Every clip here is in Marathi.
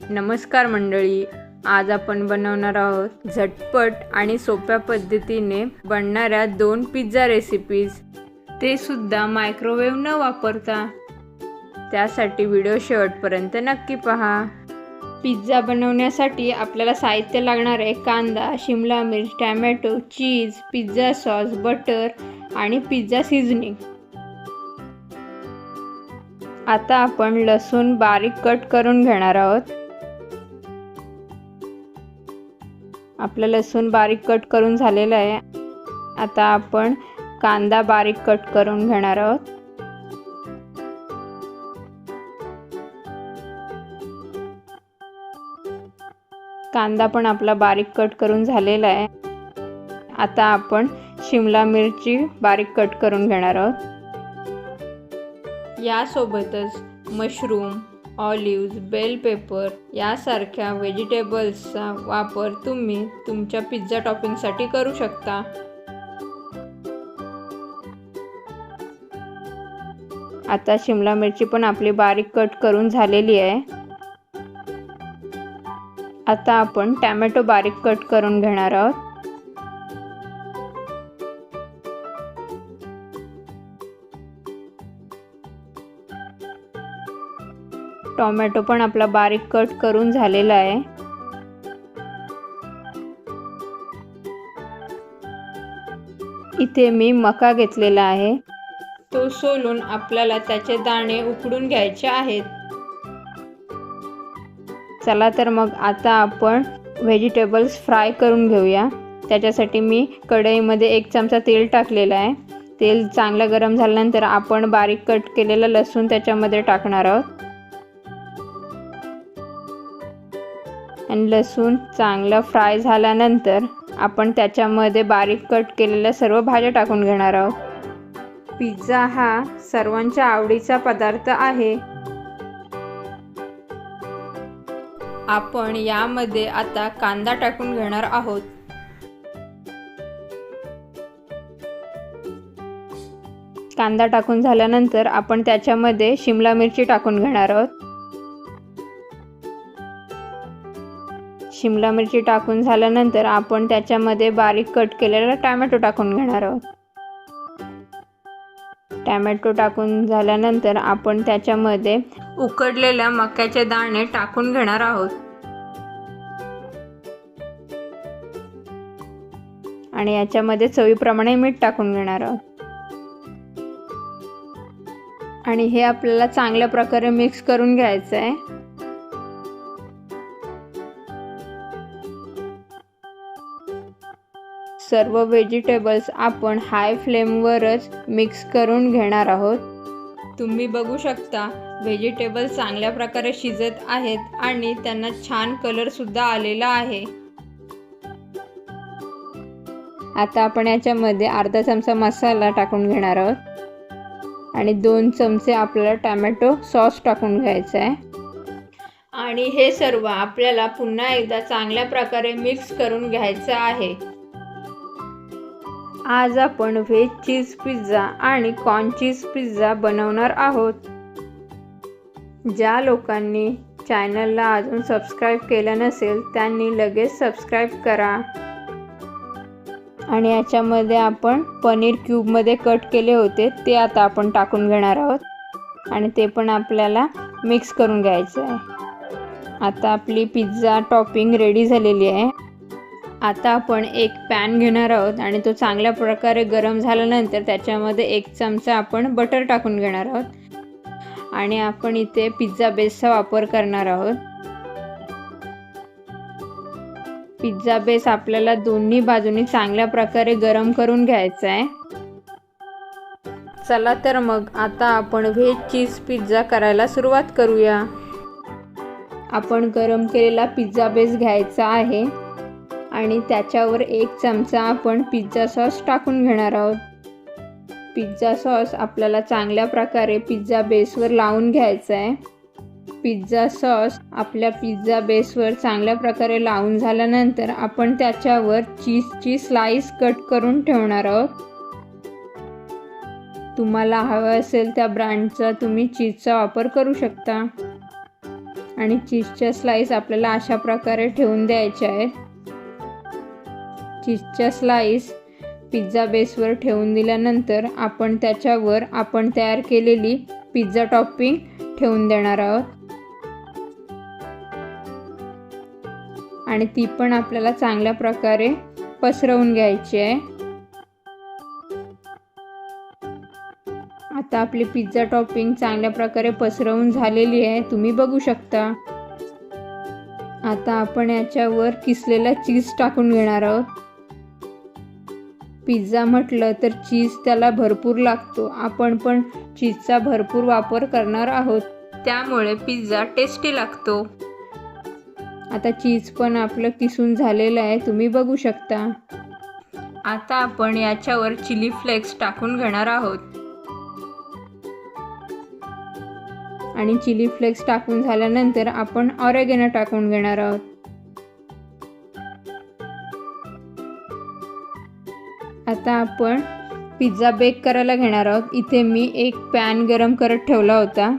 नमस्कार मंडळी आज आपण बनवणार आहोत झटपट आणि सोप्या पद्धतीने बनणाऱ्या दोन पिझ्झा रेसिपीज ते सुद्धा मायक्रोवेव्ह न वापरता. त्यासाठी व्हिडिओ शेवटपर्यंत नक्की पहा. पिझ्झा बनवण्यासाठी आपल्याला साहित्य लागणार आहे कांदा शिमला मिर्च tomato cheese pizza sauce butter आणि पिझ्झा सिझनिंग आता आपण लसूण बारीक कट करून घेणार आहोत. आपलं लसूण बारीक कट करून झालेलं आहे. आता आपण कांदा बारीक कट करून घेणार आहोत. कांदा पण आपला बारीक कट करून झालेला आहे. आता आपण शिमला मिरची बारीक कट करून घेणार आहोत. यासोबतच मशरूम ऑलिव्ज बेल पेपर यासारख्या व्हेजिटेबल्सचा वापर तुम्ही तुमच्या पिझ्झा टॉपिंगसाठी करू शकता. आता शिमला मिरची पण आपली बारीक कट करून झालेली आहे. आता आपण टॅमॅटो बारीक कट करून घेणार आहोत. टोमॅटो पण आपला बारीक कट करून झालेला आहे. इथे मी मका घेतलेला आहे. तो सोलून आपल्याला त्याचे दाणे उकडून घ्यायचे आहेत. चला तर मग आता आपण व्हेजिटेबल्स फ्राय करून घेऊया. त्याच्यासाठी मी कढईमध्ये एक चमचा तेल टाकलेला आहे. तेल चांगलं गरम झाल्यानंतर आपण बारीक कट केलेलं लसूण त्याच्यामध्ये टाकणार आहोत. आणि लसूण चांगलं फ्राय झाल्यानंतर आपण त्याच्यामध्ये बारीक कट केलेल्या सर्व भाज्या टाकून घेणार आहोत. पिझ्झा हा सर्वांच्या आवडीचा पदार्थ आहे. आपण यामध्ये आता कांदा टाकून घेणार आहोत. कांदा टाकून झाल्यानंतर आपण त्याच्यामध्ये शिमला मिरची टाकून घेणार आहोत. शिमला मिरची टाकून झाल्यानंतर आपण त्याच्यामध्ये बारीक कट केलेला टॅमॅटो टाकून घेणार आहोत. टॅमॅटो टाकून झाल्यानंतर आपण त्याच्यामध्ये उकडलेल्या मक्याचे दाणे टाकून घेणार आहोत. आणि याच्यामध्ये चवीप्रमाणे मीठ टाकून घेणार आहोत. आणि हे आपल्याला चांगल्या प्रकारे मिक्स करून घ्यायचं आहे सर्व व्हेजिटेबल्स आपण हाय फ्लेमवरच मिक्स करून घेणार आहोत. तुम्ही बघू शकता व्हेजिटेबल्स चांगल्या प्रकारे शिजत आहेत आणि त्यांना छान कलरसुद्धा आलेला आहे. आता आपण याच्यामध्ये अर्धा चमचा मसाला टाकून घेणार आहोत. आणि दोन चमचे आपल्याला टॅमॅटो सॉस टाकून घ्यायचं आहे आणि हे सर्व आपल्याला पुन्हा एकदा चांगल्या प्रकारे मिक्स करून घ्यायचं आहे. आज आपण व्हेज चीज पिझ्झा आणि कॉर्न चीज पिझ्झा बनवणार आहोत. ज्या लोकांनी चॅनलला अजून सबस्क्राईब केलं नसेल त्यांनी लगेच सबस्क्राईब करा. आणि याच्यामध्ये आपण पनीर क्यूबमध्ये कट केले होते ते आता आपण टाकून घेणार आहोत. आणि ते पण आपल्याला मिक्स करून घ्यायचं आहे. आता आपली पिझ्झा टॉपिंग रेडी झालेली आहे. आता आपण एक पॅन घेणार आहोत आणि तो चांगल्या प्रकारे गरम झाल्यानंतर त्याच्यामध्ये एक चमचा आपण बटर टाकून घेणार आहोत. आणि आपण इथे पिझ्झा बेसचा वापर करणार आहोत. पिझ्झा बेस आपल्याला दोन्ही बाजूनी चांगल्या प्रकारे गरम करून घ्यायचा आहे. चला तर मग आता आपण व्हेज चीज पिझ्झा करायला सुरुवात करूया. आपण गरम केलेला पिझ्झा बेस घ्यायचा आहे. आणि त्याच्यावर एक चमचा आपण पिझ्झा सॉस टाकून घेणार आहोत. पिझ्झा सॉस आपल्याला चांगल्या प्रकारे पिझ्झा बेसवर लावून घ्यायचा आहे पिझ्झा सॉस आपल्या पिझ्झा बेसवर चांगल्या प्रकारे लावून झाल्यानंतर आपण त्याच्यावर चीजची स्लाईस कट करून ठेवणार आहोत. तुम्हाला हवं असेल त्या ब्रँडचा तुम्ही चीजचा वापर करू शकता. आणि चीजच्या स्लाईस आपल्याला अशा प्रकारे ठेवून द्यायच्या आहेत. चीजच्या स्लाईस पिझ्झा बेसवर ठेवून दिल्यानंतर आपण त्याच्यावर आपण तयार केलेली पिझ्झा टॉपिंग ठेवून देणार आहोत. आणि ती पण आपल्याला चांगल्या प्रकारे पसरवून घ्यायची आहे. आता आपली पिझ्झा टॉपिंग चांगल्या प्रकारे पसरवून झालेली आहे. तुम्ही बघू शकता. आता आपण याच्यावर किसलेला चीज टाकून घेणार आहोत. पिझ्झा म्हटलं तर चीज त्याला भरपूर लागतो. आपण पण चीजचा भरपूर वापर करणार आहोत. त्यामुळे पिझ्झा टेस्टी लागतो. आता चीज पण आपलं किसून झालेलं आहे. तुम्ही बघू शकता. आता आपण याच्यावर चिली फ्लेक्स टाकून घेणार आहोत. आणि चिली फ्लेक्स टाकून झाल्यानंतर आपण ऑरेगेनो टाकून घेणार आहोत. आता आपण पिझ्झा बेक करायला घेणार आहोत. इथे मी एक पॅन गरम करत ठेवला होता.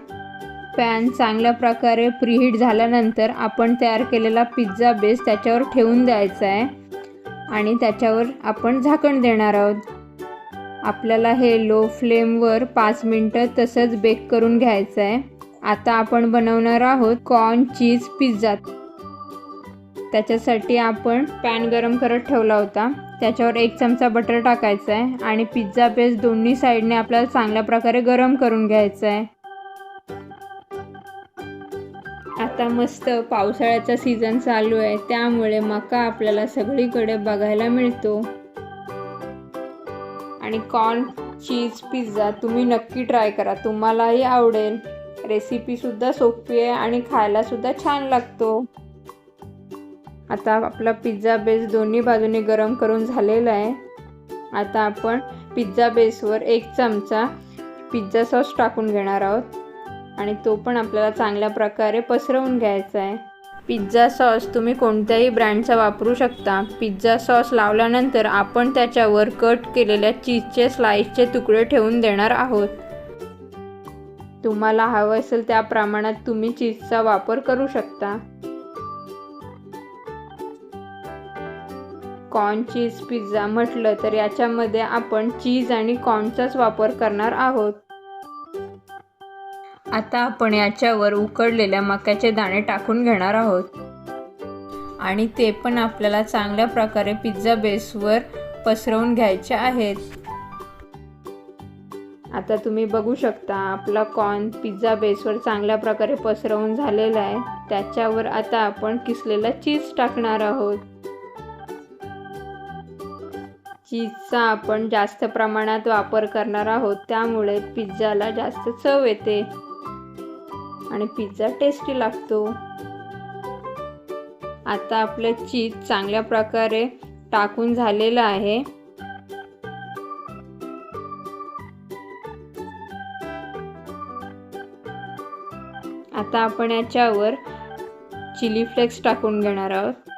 पॅन चांगल्या प्रकारे प्रीहीट झाल्यानंतर आपण तयार केलेला पिझ्झा बेस त्याच्यावर ठेवून द्यायचा आहे. आणि त्याच्यावर आपण झाकण देणार आहोत. आपल्याला हे लो फ्लेमवर पाच मिनटं तसंच बेक करून घ्यायचं आहे. आता आपण बनवणार आहोत कॉर्न चीज पिझ्झा त्याच्यासाठी आपण पॅन गरम करत ठेवला होता. त्याच्यावर एक चमचा बटर टाकायचा आहे आणि पिझ्झा बेस दोन्ही साईडने आपल्याला चांगल्या प्रकारे गरम करून घ्यायचं आहे आता मस्त पावसाळ्याचा सीझन चालू आहे. त्यामुळे मका आपल्याला सगळीकडे बघायला मिळतो. आणि कॉर्न चीज पिझ्झा तुम्ही नक्की ट्राय करा. तुम्हालाही आवडेल. रेसिपीसुद्धा सोपी आहे आणि खायलासुद्धा छान लागतो. आता आपला पिझ्झा बेस दोन्ही बाजूने गरम करून झालेला आहे. आता आपण पिझ्झा बेसवर एक चमचा पिझ्झा सॉस टाकून घेणार आहोत. आणि तो पण आपल्याला चांगल्या प्रकारे पसरवून घ्यायचा आहे. पिझ्झा सॉस तुम्ही कोणत्याही ब्रँडचा वापरू शकता. पिझ्झा सॉस लावल्यानंतर आपण त्याच्यावर कट केलेल्या चीजचे स्लाईसचे तुकडे ठेवून देणार आहोत. तुम्हाला हवं असेल त्या प्रमाणात तुम्ही चीजचा वापर करू शकता. कॉर्न चीज पिझ्झा म्हटलं तर याच्यामध्ये आपण चीज आणि कॉर्नचाच वापर करणार आहोत. आता आपण याच्यावर उकडलेल्या मक्याचे दाणे टाकून घेणार आहोत. आणि ते पण आपल्याला चांगल्या प्रकारे पिझ्झा बेसवर पसरवून घ्यायचे आहेत. आता तुम्ही बघू शकता आपला कॉर्न पिझ्झा बेसवर चांगल्या प्रकारे पसरवून झालेला आहे. त्याच्यावर आता आपण किसलेला चीज टाकणार आहोत. चीजचा आपण जास्त प्रमाणात वापर करणार आहोत त्यामुळे पिझ्झाला जास्त चव येते. आणि पिझ्झा टेस्टी लागतो. आता आपलं चीज चांगल्या प्रकारे टाकून झालेलं आहे. आता आपण याच्यावर चिली फ्लेक्स टाकून घेणार आहोत.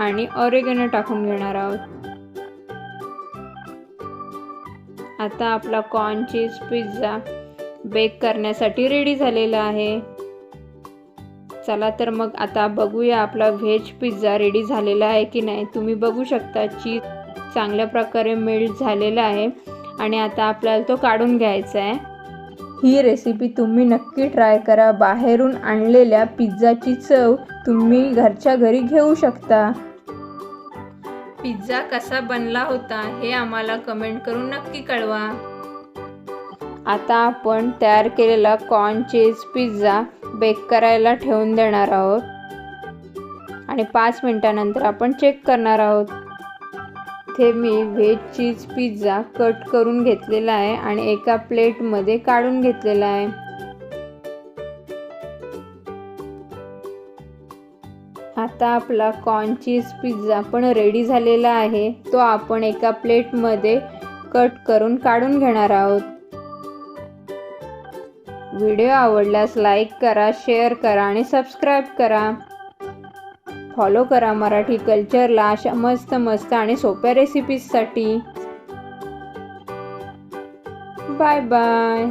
आणि ऑरेगेनो टाकून घेणार आहोत. आता आपला कॉर्न चीज पिझ्झा बेक करण्यासाठी रेडी झालेला आहे. चला तर मग आता बघूया आपला व्हेज पिझ्झा रेडी झालेला आहे की नाही. तुम्ही बघू शकता चीज चांगल्या प्रकारे मेल्ट झालेला आहे. आणि आता आपल्याला तो काढून घ्यायचा आहे. ही रेसिपी तुम्ही नक्की ट्राय करा. बाहेरून आणलेल्या पिझ्झाची चव तुम्ही घरच्या घरी घेऊ शकता. पिझ्झा कसा बनला होता हे आम्हाला कमेंट करून नक्की कळवा. आता आपण तयार केलेला कॉर्न चीज पिझ्झा बेक करायला ठेवून देणार आहोत. आणि पाच मिनटानंतर आपण चेक करणार आहोत. इथे मी व्हेज चीज पिझ्झा कट करून घेतलेला आहे आणि एका प्लेटमध्ये काढून घेतलेला आहे. आता आपला कॉर्न चीज पिझ्झा पण रेडी झालेला आहे. तो आपण एका प्लेटमध्ये कट करून काढून घेणार आहोत. व्हिडिओ आवडल्यास लाईक करा शेअर करा आणि सबस्क्राईब करा. फॉलो करा मराठी कल्चरला अशा मस्त मस्त आणि सोप्या रेसिपीजसाठी बाय बाय